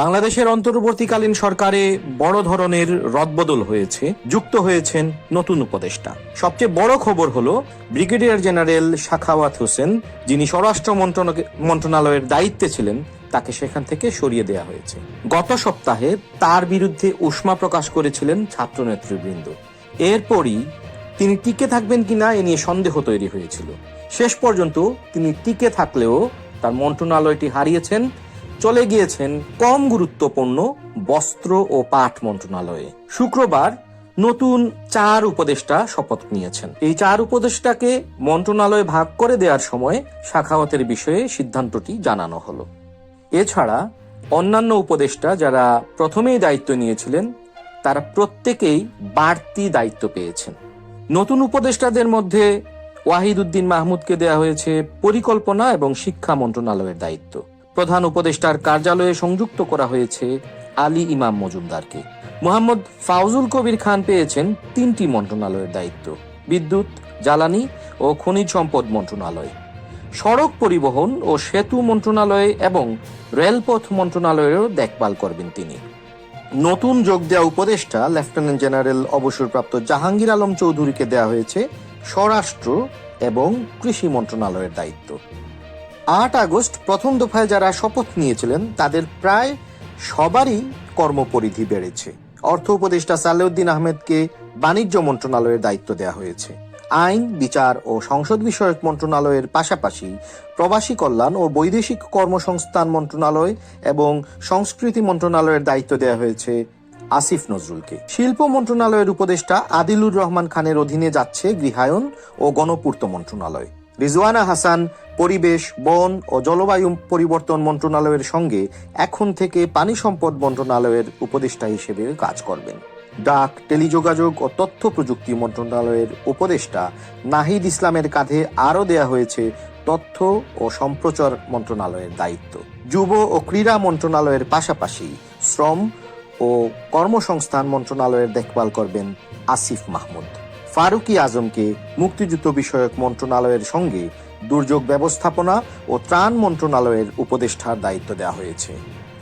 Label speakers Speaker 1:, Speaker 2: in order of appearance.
Speaker 1: বাংলাদেশের অন্তর্বর্তীকালীন সরকারে বড় ধরনের রদবদল হয়েছে, যুক্ত হয়েছেন নতুন উপদেষ্টা। সবচেয়ে বড় খবর হলো ব্রিগেডিয়ার জেনারেল শাখাওয়াত হোসেন, যিনি স্বরাষ্ট্র মন্ত্রণালয়ের দায়িত্বে ছিলেন, তাকে সেখান থেকে সরিয়ে দেওয়া হয়েছে। গত সপ্তাহে তার বিরুদ্ধে উষ্মা প্রকাশ করেছিলেন ছাত্র নেতৃবৃন্দ এরপরই তিনি টিকে থাকবেন কিনা এ নিয়ে সন্দেহ তৈরি হয়েছিল। শেষ পর্যন্ত তিনি টিকে থাকলেও তার মন্ত্রণালয়টি হারিয়েছেন চলে গিয়েছেন কম গুরুত্বপূর্ণ বস্ত্র ও পাট মন্ত্রণালয়ে। শুক্রবার নতুন চার উপদেষ্টা শপথ নিয়েছেন। এই চার উপদেষ্টাকে মন্ত্রণালয়ে ভাগ করে দেওয়ার সময় শাখাওয়াতের বিষয়ে সিদ্ধান্তটি জানানো হলো। এছাড়া অন্যান্য উপদেষ্টা যারা প্রথমেই দায়িত্ব নিয়েছিলেন, তারা প্রত্যেকেই বাড়তি দায়িত্ব পেয়েছেন। নতুন উপদেষ্টাদের মধ্যে ওয়াহিদ উদ্দিন মাহমুদকে দেওয়া হয়েছে পরিকল্পনা এবং শিক্ষা মন্ত্রণালয়ের দায়িত্ব। প্রধান উপদেষ্টার কার্যালয়ে সংযুক্ত করা হয়েছে আলী ইমাম মজুমদারকে। মোহাম্মদ ফাউজুল কবির খান পেয়েছেন তিনটি মন্ত্রণালয়ের দায়িত্ব, বিদ্যুৎ, জ্বালানি ও খনিজ সম্পদ মন্ত্রণালয়। সড়ক পরিবহন ও সেতু মন্ত্রণালয় এবং রেলপথ মন্ত্রণালয়েরও দেখভাল করবেন তিনি। নতুন যোগ দেওয়া উপদেষ্টা, লেফটেন্যান্ট জেনারেল অবসরপ্রাপ্ত জাহাঙ্গীর আলম চৌধুরীকে দেওয়া হয়েছে স্বরাষ্ট্র এবং কৃষি মন্ত্রণালয়ের দায়িত্ব। আট আগস্ট প্রথম দফায় যারা শপথ নিয়েছিলেন, তাদের প্রায় সবারই কর্মপরিধি বেড়েছে। অর্থ উপদেষ্টা সালেউদ্দিন আহমেদকে বাণিজ্য মন্ত্রণালয়ের দায়িত্ব দেওয়া হয়েছে। আইন, বিচার ও সংসদ বিষয়ক মন্ত্রণালয়ের পাশাপাশি প্রবাসী কল্যাণ ও বৈদেশিক কর্মসংস্থান মন্ত্রণালয় এবং সংস্কৃতি মন্ত্রণালয়ের দায়িত্ব দেওয়া হয়েছে আসিফ নজরুলকে। শিল্প মন্ত্রণালয়ের উপদেষ্টা আদিলুর রহমান খানের অধীনে যাচ্ছে গৃহায়ন ও গণপূর্ত মন্ত্রণালয়। রিজওয়ানা হাসান, পরিবেশ, বন ও জলবায়ু পরিবর্তন মন্ত্রণালয়ের সঙ্গে এখন থেকে পানি সম্পদ মন্ত্রণালয়ের উপদেষ্টা হিসেবে কাজ করবেন। ডাক, টেলিযোগাযোগ ও তথ্য প্রযুক্তি মন্ত্রণালয়ের উপদেষ্টা নাহিদ ইসলামের কাঁধে আরও দেয়া হয়েছে তথ্য ও সম্প্রচার মন্ত্রণালয়ের দায়িত্ব। যুব ও ক্রীড়া মন্ত্রণালয়ের পাশাপাশি শ্রম ও কর্মসংস্থান মন্ত্রণালয়ের দেখভাল করবেন আসিফ মাহমুদ। ফারুকি আজমকে মুক্তিযুদ্ধ বিষয়ক মন্ত্রণালয়ের সঙ্গে দুর্যোগ ব্যবস্থাপনা ও ত্রাণ মন্ত্রণালয়ের উপদেষ্টার দায়িত্ব দেওয়া হয়েছে।